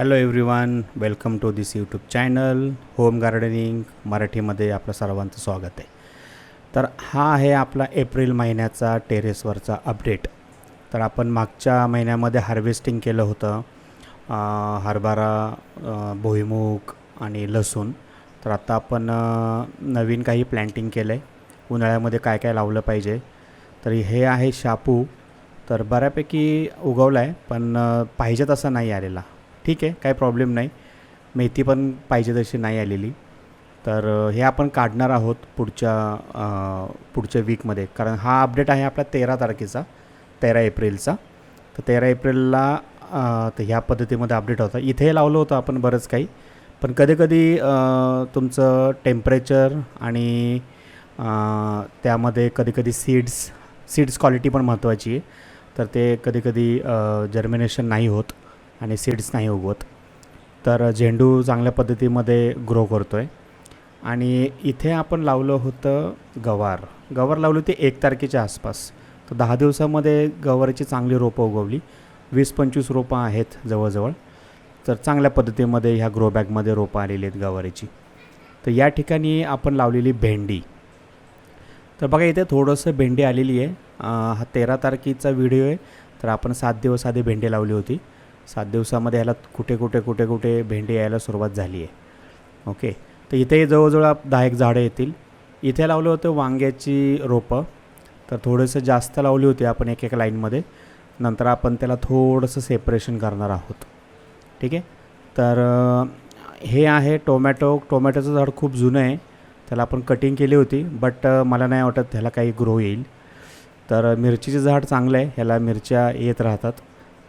Hello everyone welcome to this YouTube channel home gardening मराठीमध्ये आपलं सर्वांचं स्वागत आहे. तर हा आहे आपला एप्रिल महिन्याचा टेरेसवरचा अपडेट तर आपण मागच्या महिन्यामध्ये हार्वेस्टिंग केलं होतं हरभरा भुईमूग आणि लसूण. तर आता आपण नवीन काही प्लॅन्टिंग केलं आहे उन्हाळ्यामध्ये काय काय लावलं पाहिजे. तर हे आहे शापू तर बऱ्यापैकी उगवला आहे पण पाहिजे तसा नाही आलेला. ठीक आहे काही प्रॉब्लेम नाही. मेथी पण पाहिजे तशी नाही आलेली. तर हे आपण काढणार आहोत पुढच्या पुढच्या वीकमध्ये कारण हा अपडेट आहे आपला तेरा तारखेचा तेरा एप्रिलचा. तर तेरा एप्रिलला तर ह्या पद्धतीमध्ये अपडेट होता. इथे लावलं होतं आपण बरंच काही. पण कधीकधी तुमचं टेम्परेचर आणि त्यामध्ये कधीकधी सीड्स सीड्स क्वालिटी पण महत्त्वाची आहे. तर ते कधीकधी जर्मिनेशन नाही होत. आणि सीड्स नाही उगवत. तर झेंडू चांगल्या पद्धतीमध्ये ग्रो करतो आहे आणि इथे आपण लावलं होतं गवार. गवार लावली होती एक तारखेच्या आसपास. तर दहा दिवसामध्ये गवारीची चांगली रोपं उगवली. वीस पंचवीस रोपं आहेत जवळजवळ. तर चांगल्या पद्धतीमध्ये ह्या ग्रो बॅगमध्ये रोपं आलेली आहेत गवारीची. तर या ठिकाणी आपण लावलेली भेंडी. तर बघा इथे थोडंसं भेंडी आलेली आहे. हा तेरा तारखेचा व्हिडिओ आहे. तर आपण सात दिवस आधी भेंडी लावली होती. सात दिवसामध्ये ह्याला कुठे कुठे कुठे कुठे भेंडी यायला सुरुवात झाली आहे. ओके? तर इथे जवळजवळ दहा एक झाडं येतील. इथे लावलं होतं वांग्याची रोपं. तर थोडंसं जास्त लावली होती आपण एक एक लाईनमध्ये. नंतर आपण त्याला थोडंसं सेपरेशन करणार आहोत. ठीक आहे? तर हे आहे टोमॅटो. टोमॅटोचं झाड खूप जुनं आहे. त्याला आपण कटिंग केली होती बट मला नाही वाटत ह्याला काही ग्रो येईल. तर मिरचीचं झाड चांगलं आहे. ह्याला मिरच्या येत राहतात.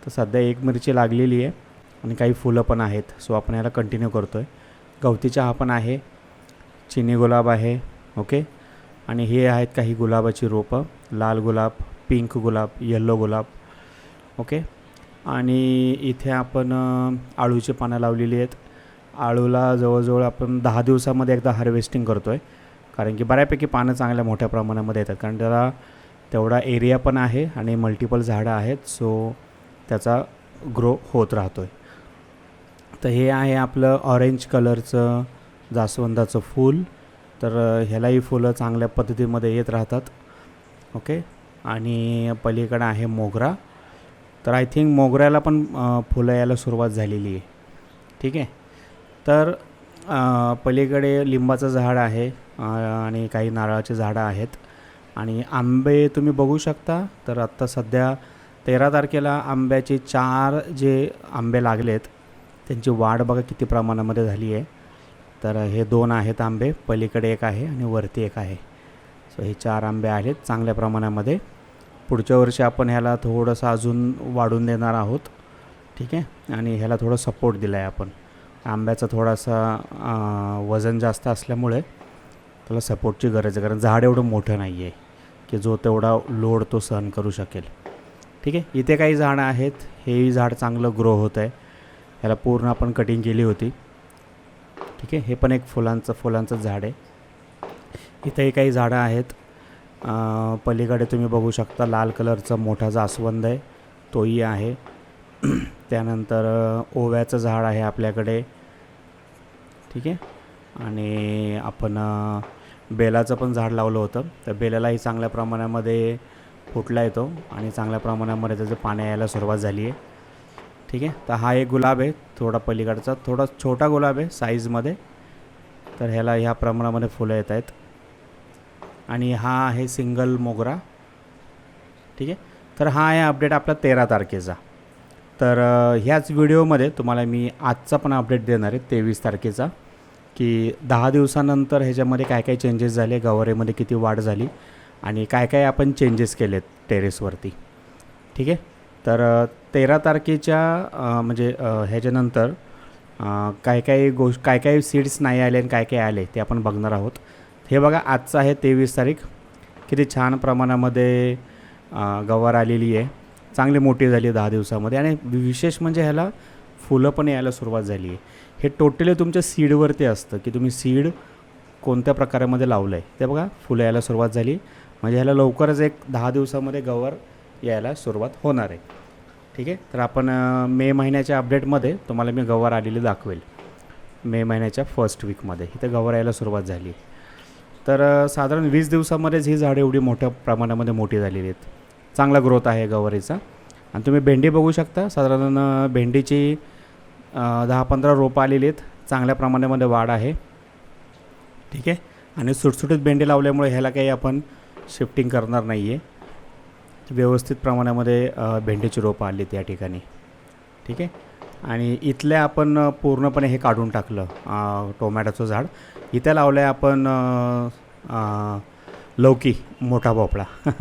तर सध्या एक मिरची लागलेली आहे आणि काही फुलं पण आहेत. सो आपण याला कंटिन्यू करतो आहे गवती चहा पण आहे. चिनी गुलाब आहे. ओके आणि हे आहेत काही गुलाबाची रोपं. लाल गुलाब पिंक गुलाब येल्लो गुलाब. ओके आणि इथे आपण आळूची पानं लावलेली आहेत. आळूला जवळजवळ आपण दहा दिवसामध्ये एकदा हार्वेस्टिंग करतो आहे कारण की बऱ्यापैकी पानं चांगल्या मोठ्या प्रमाणामध्ये येतात. कारण त्याला तेवढा एरिया पण आहे आणि मल्टिपल झाडं आहेत. सो त्याचा ग्रो होत राहतो आहे तर हे आहे आपलं ऑरेंज कलरचं जास्वंदाचं फूल. तर ह्यालाही फुलं चांगल्या पद्धतीमध्ये येत राहतात. ओके? आणि पलीकडं आहे मोगरा. तर आय थिंक मोगऱ्याला पण फुलं यायला सुरुवात झालेली आहे. ठीक आहे? तर पलीकडे लिंबाचं झाड आहे आणि काही नारळाची झाडं आहेत. आणि आंबे तुम्ही बघू शकता. तर आत्ता सध्या तेरा तारखेला आंब्याचे चार जे आंबे लागलेत त्यांची वाढ बघा किती प्रमाणामध्ये झाली आहे. तर हे दोन आहेत आंबे पलीकडे एक आहे आणि वरती एक आहे. सो हे चार आंबे आहेत चांगल्या प्रमाणामध्ये. पुढच्या वर्षी आपण ह्याला थोडंसं अजून वाढून देणार आहोत. ठीक आहे? आणि ह्याला थोडं सपोर्ट दिला आहे आपण. आंब्याचा थोडासा वजन जास्त असल्यामुळे त्याला सपोर्टची गरज आहे. कारण झाड एवढं मोठं नाही आहे की जो तेवढा लोड तो सहन करू शकेल. ठीक आहे? इथे काही झाडं आहेत. हेही झाड चांगलं ग्रो होत आहे. ह्याला पूर्ण आपण कटिंग केली होती. ठीक आहे? हे पण एक फुलांचं फुलांचं झाड आहे. इथेही काही झाडं आहेत. पलीकडे तुम्ही बघू शकता लाल कलरचा मोठा जास्वंद आहे. तोही आहे. त्यानंतर ओव्याचं झाड आहे आपल्याकडे. ठीक आहे? आणि आपण बेलाचं पण झाड लावलं होतं. तर बेलालाही चांगल्या प्रमाणामध्ये फुटला येतो आणि चांगल्या प्रमाणामध्ये त्याचं पाणी यायला सुरुवात झाली आहे. ठीक आहे? तर हा एक गुलाब आहे थोडा पलीकडचा. थोडा छोटा गुलाब आहे साईजमध्ये तर ह्याला ह्या प्रमाणामध्ये फुलं येत आहेत. आणि हा आहे सिंगल मोगरा. ठीक आहे? तर हा आहे अपडेट आपला तेरा तारखेचा. तर ह्याच व्हिडिओमध्ये तुम्हाला मी आजचा पण अपडेट देणार आहे तेवीस तारखेचा. की दहा दिवसानंतर ह्याच्यामध्ये काय काय चेंजेस झाले गवारीमध्ये किती वाढ झाली आणि काय काय आपण चेंजेस केलेत टेरेसवरती ठीक आहे? तर तेरा तारखेच्या म्हणजे ह्याच्यानंतर काय काय गोष्ट काय काय सीड्स नाही आले आणि काय काय आले ते आपण बघणार आहोत. हे बघा आजचं आहे तेवीस तारीख. किती छान प्रमाणामध्ये गवार आलेली आहे. चांगली मोठी झाली दहा दिवसामध्ये आणि विशेष म्हणजे ह्याला फुलं पण यायला सुरुवात झाली आहे. हे टोटली तुमच्या सीडवरती असतं की तुम्ही सीड कोणत्या प्रकारामध्ये लावलं आहे ते बघा फुलं यायला सुरुवात झाली. म्हणजे ह्याला लवकरच एक दहा दिवसामध्ये गवर यायला सुरुवात होणार आहे. ठीक आहे? तर आपण मे महिन्याच्या अपडेटमध्ये तुम्हाला मी गवर आलेली दाखवेल. मे महिन्याच्या फर्स्ट वीकमध्ये इथं गवर यायला सुरुवात झाली तर साधारण वीस दिवसामध्येच ही झाडं एवढी मोठ्या प्रमाणामध्ये मोठी झालेली आहेत. चांगला ग्रोथ आहे गवारीचा. आणि तुम्ही भेंडी बघू शकता. साधारण भेंडीची दहा पंधरा रोपं आलेली आहेत. चांगल्या प्रमाणामध्ये वाढ आहे. ठीक आहे? आणि सुटसुटीत भेंडी लावल्यामुळे ह्याला काही आपण शिफ्टिंग करणार नाही आहे व्यवस्थित प्रमाणामध्ये भेंडीची रोपं आली त्या ठिकाणी. ठीक आहे? आणि इथल्या आपण पूर्णपणे हे काढून टाकलं टोमॅटोचं झाड. इथे लावलं आहे आपण लौकी मोठा भोपळा.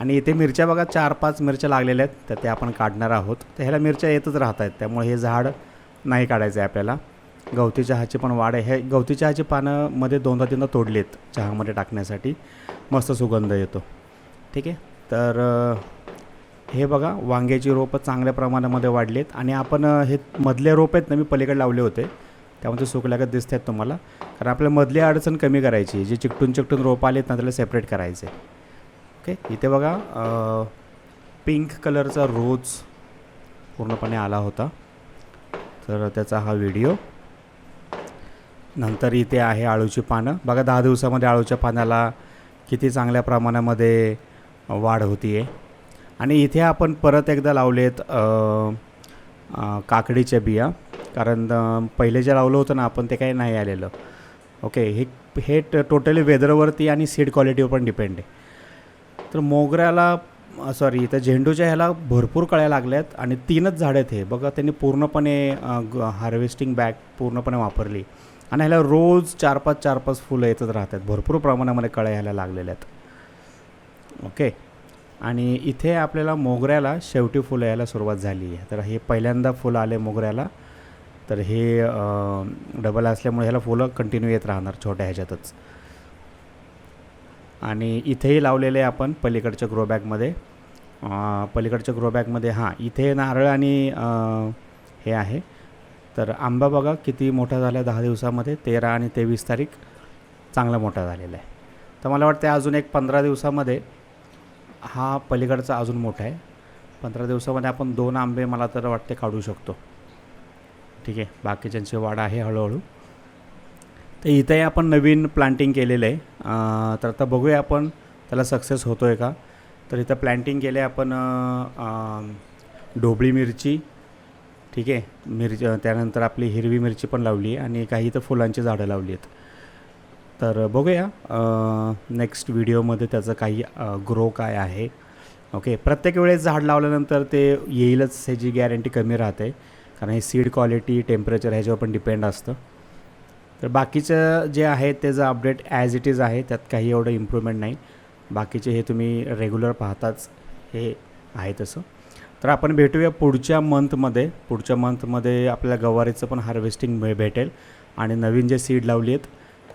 आणि इथे मिरच्या बघा चार पाच मिरच्या लागलेल्या आहेत तर त्या आपण काढणार आहोत. तर ह्याला मिरच्या येतच राहत आहेत त्यामुळे हे झाड नाही काढायचं आहे आपल्याला. गवती चहाची पण वाढ आहे. हे गवती चहाची पानं मध्ये दोनदा तीनदा तोडलेत चहामध्ये टाकण्यासाठी. मस्त सुगंध येतो. ठीक आहे? तर हे बघा वांग्याची रोपं चांगल्या प्रमाणामध्ये वाढलेत आणि आपण हे मधले रोप आहेत ना मी पलीकडे लावले होते. त्यामध्ये सुकल्यागत दिसत आहेत तुम्हाला. कारण आपल्या मधली अडचण कमी करायची जे चिकटून चिकटून रोपं आलेत ना त्याला सेपरेट करायचे ओके? इथे बघा पिंक कलरचा रोज पूर्णपणे आला होता. तर त्याचा हा व्हिडिओ नंतर इथे आहे आळूची पानं. बघा दहा दिवसामध्ये आळूच्या पानाला किती चांगल्या प्रमाणामध्ये वाढ होती आहे आणि इथे आपण परत एकदा लावलेत काकडीच्या बिया. कारण पहिले जे लावलं होतं ना आपण ते काही नाही आलेलं. ओके हे हे टोटली वेदरवरती आणि सीड क्वालिटीवर पण डिपेंड आहे. तर मोगऱ्याला सॉरी इथं झेंडूच्या ह्याला भरपूर कळ्या लागल्यात आणि तीनच झाडं आहेत हे. बघा त्यांनी पूर्णपणे हार्वेस्टिंग बॅग पूर्णपणे वापरली. आणि ह्याला रोज चार पाच चार पाच फुलं येतच राहतात. भरपूर प्रमाणामध्ये कळ्या ह्याला लागलेल्या आहेत. ओके? आणि इथे आपल्याला मोगऱ्याला शेवटी फुलं यायला सुरुवात झाली आहे. तर हे पहिल्यांदा फुलं आले मोगऱ्याला. तर हे डबल असल्यामुळे ह्याला फुलं कंटिन्यू येत राहणार छोट्या ह्याच्यातच. आणि इथेही लावलेले आहे आपण पलीकडच्या ग्रोबॅगमध्ये पलीकडच्या ग्रोबॅगमध्ये हां इथे नारळ आणि हे आहे. तर आंबा बघा किती मोठा झाला दहा दिवसामध्ये तेरा आणि तेवीस तारीख. चांगला मोठा झालेला आहे. तर मला वाटतं अजून एक पंधरा दिवसामध्ये हा पलीकडचा अजून मोठा आहे. पंधरा दिवसामध्ये आपण दोन आंबे मला तर वाटते काढू शकतो. ठीक आहे बाकीच्यांची वाढ आहे हळूहळू. तर इथंही आपण नवीन प्लांटिंग केलेलं आहे. तर आता बघूया आपण त्याला सक्सेस होतो आहे का. तर इथं प्लांटिंग केले आपण ढोबळी मिरची ठीक आहे मिरची त्यानंतर आपली हिरवी मिरची पण लावली आणि काही तर फुलांची झाडं लावली आहेत. तर बघूया नेक्स्ट व्हिडिओमध्ये त्याचं काही ग्रो काय आहे. ओके प्रत्येक वेळेस झाड लावल्यानंतर ते येईलच ह्याची गॅरंटी कमी राहते. कारण हे सीड क्वालिटी टेम्परेचर ह्याच्यावर पण डिपेंड असतं. तर बाकीचं जे आहे त्याचं अपडेट ॲज इट इज आहे त्यात काही एवढं इम्प्रूव्हमेंट नाही. बाकीचे हे तुम्ही रेग्युलर पाहताच हे आहे तसं. तर आपण भेटूया पुढच्या मंथमध्ये पुढच्या मंथमध्ये आपल्याला गवारीचं पण हार्वेस्टिंग भेटेल. आणि नवीन जे सीड लावली आहेत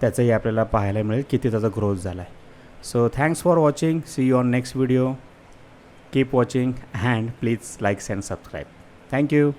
त्याचंही आपल्याला पाहायला मिळेल किती त्याचा ग्रोथ झाला आहे so thanks for watching see you on next video keep watching and please likes and subscribe thank you